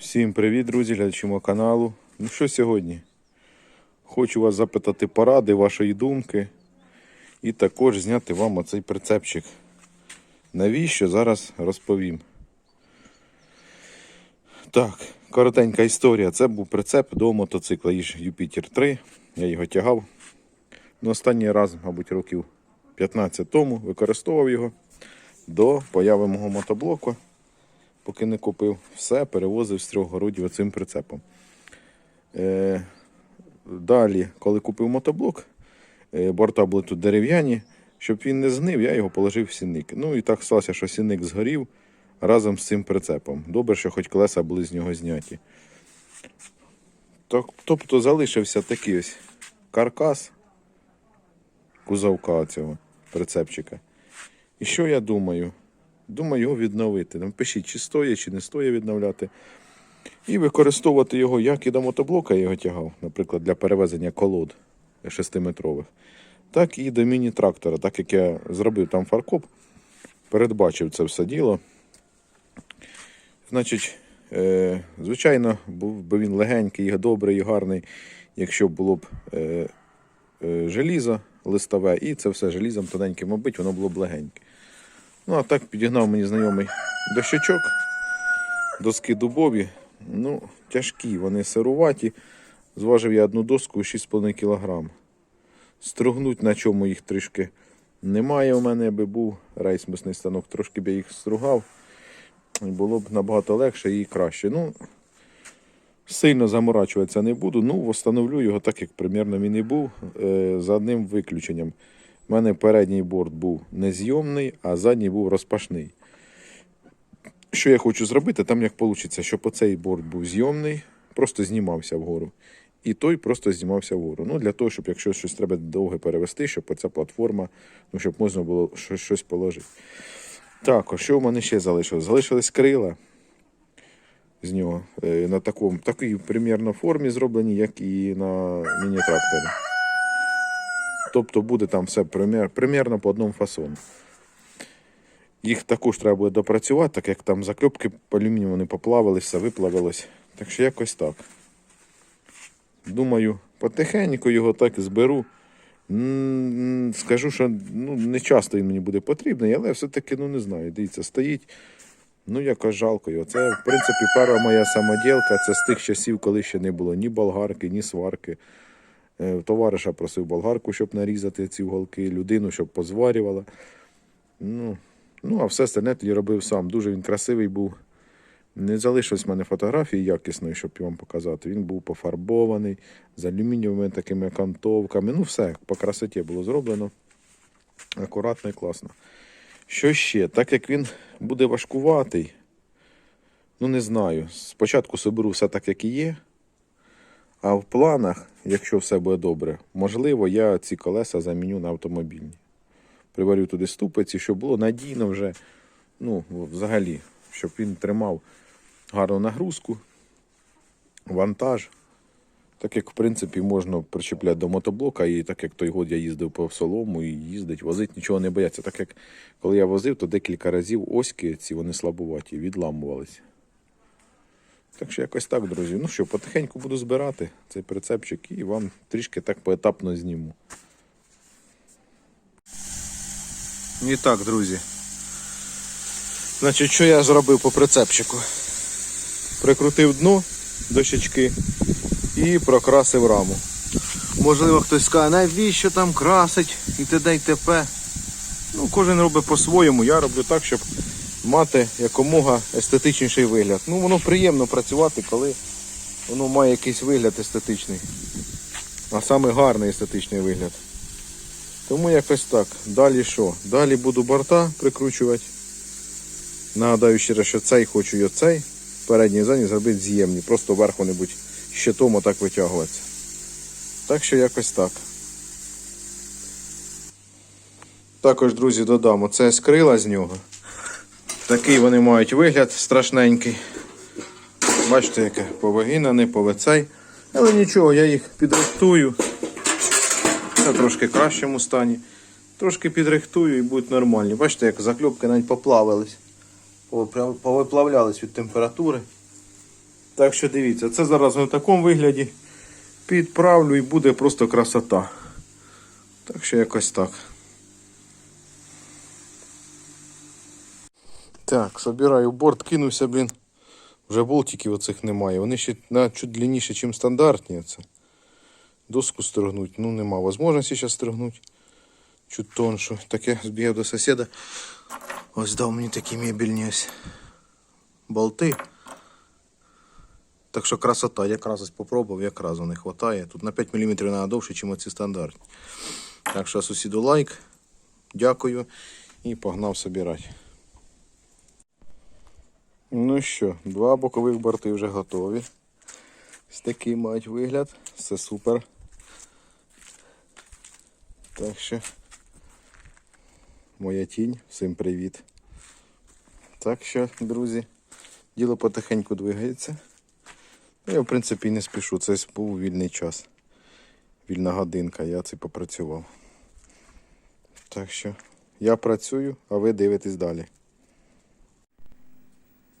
Всім привіт, друзі, глядачі мого каналу. Ну що сьогодні? Хочу вас запитати поради, вашої думки. І також зняти вам оцей прицепчик. Навіщо зараз розповім. Так, коротенька історія. Це був прицеп до мотоцикла Іж Юпітер 3. Я його тягав. Ну, останній раз, мабуть, років 15 тому використовував його до появи мого мотоблоку поки не купив, все перевозив з трьох городів оцим прицепом. Е, далі, коли купив мотоблок, е, борта були тут дерев'яні, щоб він не згнив, я його положив в сінник. Ну і так сталося, що сінник згорів разом з цим прицепом. Добре, що хоч колеса були з нього зняті. Тобто залишився такий ось каркас кузовка цього прицепчика. І що я думаю? Думаю, його відновити. Там пишіть, чи стоїть, чи не стоїть відновляти. І використовувати його як і до мотоблока я його тягав, наприклад, для перевезення колод 6-метрових, так і до міні-трактора, так як я зробив там фаркоп, передбачив це все діло. Значить, е, звичайно, був би він легенький, добрий і гарний, якщо було б е, е, желізо листове, і це все желізом тоненьким, мабуть, воно було б легеньке. Ну, а так підігнав мені знайомий дощечок, доски дубові. Ну, тяжкі, вони сируваті. Зважив я одну доску 6,5 кг. Стругнуть на чому їх трішки немає у мене, аби був рейсмисний станок, трошки б я їх стругав. Було б набагато легше і краще. Ну, сильно заморачуватися не буду. Ну, встановлю його так, як примірно він і був, е, за одним виключенням. У мене передній борт був незйомний, а задній був розпашний. Що я хочу зробити, там як вийде, щоб оцей борт був зйомний, просто знімався вгору. І той просто знімався вгору. Ну, для того, щоб якщо щось треба довге перевести, щоб оця платформа, ну, щоб можна було щось, щось положити. Так, а що в мене ще залишилось? Залишились крила з нього е, на такому, такій примірно формі зроблені, як і на міні-тракторі. Тобто буде там все примір, примірно по одному фасону. Їх також треба буде допрацювати, так як там закльопки алюмінію вони поплавилися, виплавилось. Так що якось так. Думаю, потихеньку його так зберу. Скажу, що ну, не часто він мені буде потрібний, але все-таки ну, не знаю. Дивіться, стоїть. Ну, якось жалко його. Це, в принципі, перша моя самоділка. Це з тих часів, коли ще не було ні болгарки, ні сварки. Е, Товариша просив болгарку, щоб нарізати ці уголки, людину, щоб позварювала. Ну, ну а все тоді робив сам. Дуже він красивий був. Не залишилось в мене фотографії якісної, щоб вам показати. Він був пофарбований з алюмінієвими такими окантовками. Ну, все по красоті було зроблено. Акуратно і класно. Що ще? Так як він буде важкуватий, ну не знаю. Спочатку соберу все так, як і є. А в планах, якщо все буде добре, можливо, я ці колеса заміню на автомобільні. Приварю туди ступиці, щоб було надійно вже, ну, взагалі, щоб він тримав гарну нагрузку, вантаж. Так як, в принципі, можна причіпляти до мотоблока, і так як той год я їздив по солому і їздить, возить, нічого не бояться. Так як коли я возив, то декілька разів оськи ці вони слабуваті, відламувалися. Так що якось так, друзі. Ну що, потихеньку буду збирати цей прицепчик і вам трішки так поетапно зніму. І так, друзі. Значить, що я зробив по прицепчику? Прикрутив дно дощечки і прокрасив раму. Можливо, хтось скаже, навіщо там красить і т.д. і т.п. Ну, кожен робить по-своєму. Я роблю так, щоб мати якомога естетичніший вигляд. Ну, воно приємно працювати, коли воно має якийсь вигляд естетичний. А саме гарний естетичний вигляд. Тому якось так. Далі що? Далі буду борта прикручувати. Нагадаю ще раз, що цей хочу і оцей. Передній задній зробити з'ємні. Просто верху-небудь щитом отак витягуватися. Так що якось так. Також, друзі, додам оце скрила з нього. Такий вони мають вигляд страшненький. Бачите, яке повигинане, повицей. Але нічого, я їх підрихтую. Це трошки кращому стані. Трошки підрихтую і будуть нормальні. Бачите, як закльопки навіть поплавились. Повиплавлялись від температури. Так що дивіться, це зараз на такому вигляді. Підправлю і буде просто красота. Так що якось так. Так, собираю борт, кинувся, блін. Вже болтиків оцих немає. Вони ще на чуть длинніше, ніж стандартні. Це. Доску стригнуть. Ну нема можливості зараз стригнути. Чуть тоншу. Таке збігав до сусіда. Ось дав мені такі мебельні ось болти. Так що красота, якраз ось попробував, якраз не вистачає. Тут на 5 мм треба довше, ніж ці стандартні. Так що сусіду лайк. Дякую. І погнав собирати. Ну що, два бокових борти вже готові. Ось такий мають вигляд. Все супер. Так що моя тінь. Всім привіт. Так що, друзі, діло потихеньку двигається. Ну, Я, в принципі, не спішу. Це був вільний час. Вільна годинка, я це попрацював. Так що я працюю, а ви дивитесь далі.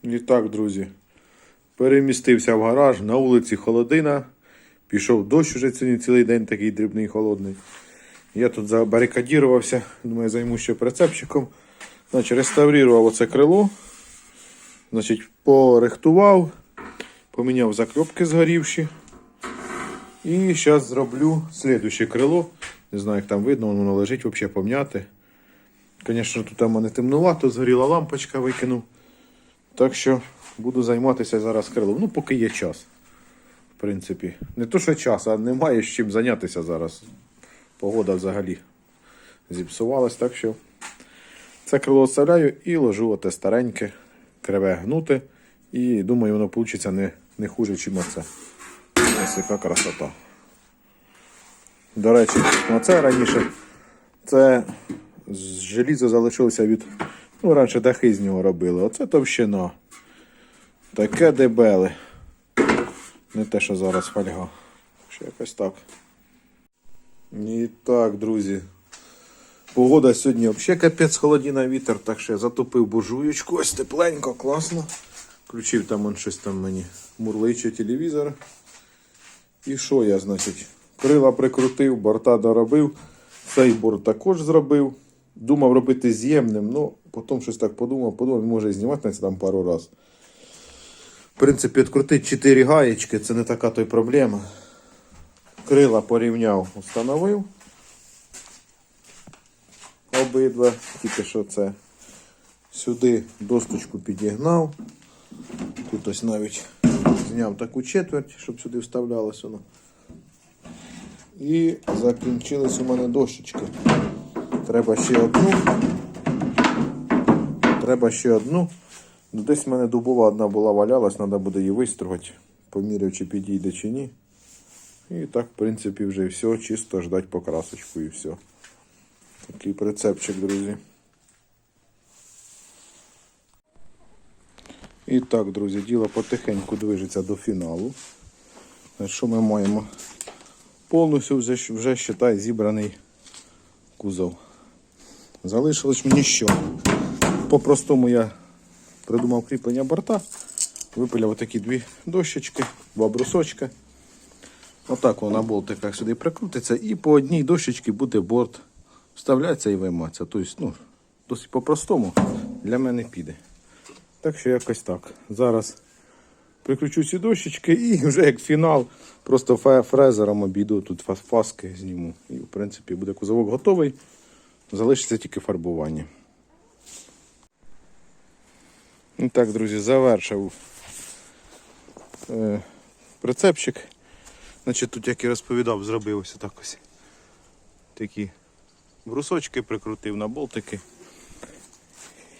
І так, друзі, перемістився в гараж, на вулиці холодина. Пішов дощ уже сьогодні цілий день такий дрібний холодний. Я тут забарикадірувався, думаю, займусь ще прицепчиком. Значить, реставрував оце крило. Значить, порихтував, поміняв закльопки згорівші. І зараз зроблю слідуще крило. Не знаю, як там видно, воно лежить взагалі пом'яте. Звісно, тут у мене темнувато, згоріла лампочка викинув. Так що буду займатися зараз крилом. Ну, поки є час. В принципі. Не то, що час, а немає з чим зайнятися зараз. Погода взагалі зіпсувалась, так що це крило оставляю і ложу оте стареньке, криве гнуте. І думаю, воно вийде не, не хуже, ніж оце. Ось яка красота. До речі, оце раніше це з залишилося від. Ну, раніше дахи з нього робили. Оце товщина. Таке дебеле. Не те, що зараз фольга. Ще якось так. І так, друзі. Погода сьогодні взагалі капець холодина вітер, так що я затопив буржуєчку. Ось тепленько, класно. Включив там он щось там мені мурличе телевізор. І що я, значить, крила прикрутив, борта доробив. Цей борт також зробив. Думав робити з'ємним, ну потім щось так подумав, подумав, може і знімати на це там пару раз. В принципі, відкрутити 4 гаєчки, це не така то й проблема. Крила порівняв, установив. Обидва, тільки що це сюди досточку підігнав. Тут ось навіть зняв таку четверть, щоб сюди вставлялось воно. І закінчились у мене дощечки. Треба ще одну. Треба ще одну. Ну, Десь в мене дубова одна була валялась, треба буде її вистрогати, поміряв, чи підійде, чи ні. І так, в принципі, вже все. Чисто ждать покрасочку і все. Такий прицепчик, друзі. І так, друзі, діло потихеньку движеться до фіналу. Що ми маємо? Повністю вже, вже считай, зібраний кузов. Залишилось мені що? По-простому я придумав кріплення борта, випиляв такі дві дощечки, два брусочки. Отак воно на болтиках сюди прикрутиться і по одній дощечці буде борт вставлятися і вийматися. Тобто, ну, досить по-простому для мене піде. Так що якось так. Зараз прикручу ці дощечки і вже як фінал просто фрезером обійду тут фаски зніму. І в принципі буде кузовок готовий. Залишиться тільки фарбування. І так, друзі, завершив е, прицепчик. Значить, тут, як і розповідав, зробив ось так ось. Такі брусочки прикрутив на болтики.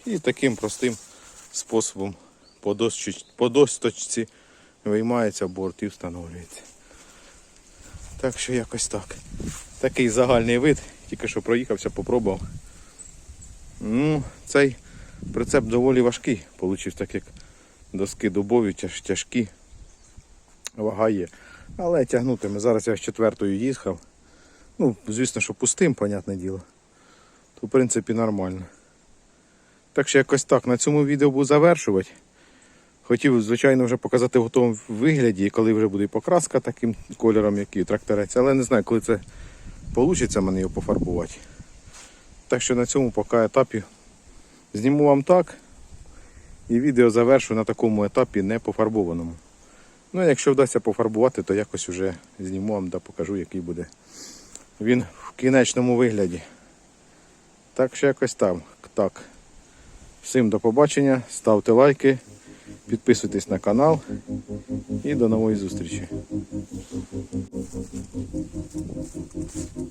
І таким простим способом по, дощ- по досточці виймається борт і встановлюється. Так що якось так. Такий загальний вид, тільки що проїхався, попробував. Ну, цей прицеп доволі важкий, получив так як доски дубові, тяж, тяжкі. Вага є. Але тягнутиме. Зараз я з четвертою їхав. Ну, звісно, що пустим, понятне діло. То в принципі нормально. Так що якось так. На цьому відео буду завершувати. Хотів, звичайно, вже показати в готовому вигляді, коли вже буде покраска таким кольором, як і тракторець, але не знаю, коли це вийде мене його пофарбувати. Так що на цьому поки етапі зніму вам так. І відео завершу на такому етапі не пофарбованому. Ну, а якщо вдасться пофарбувати, то якось вже зніму вам да покажу, який буде він в кінечному вигляді. Так що якось там. Так. Всім до побачення, ставте лайки, підписуйтесь на канал і до нової зустрічі. friends.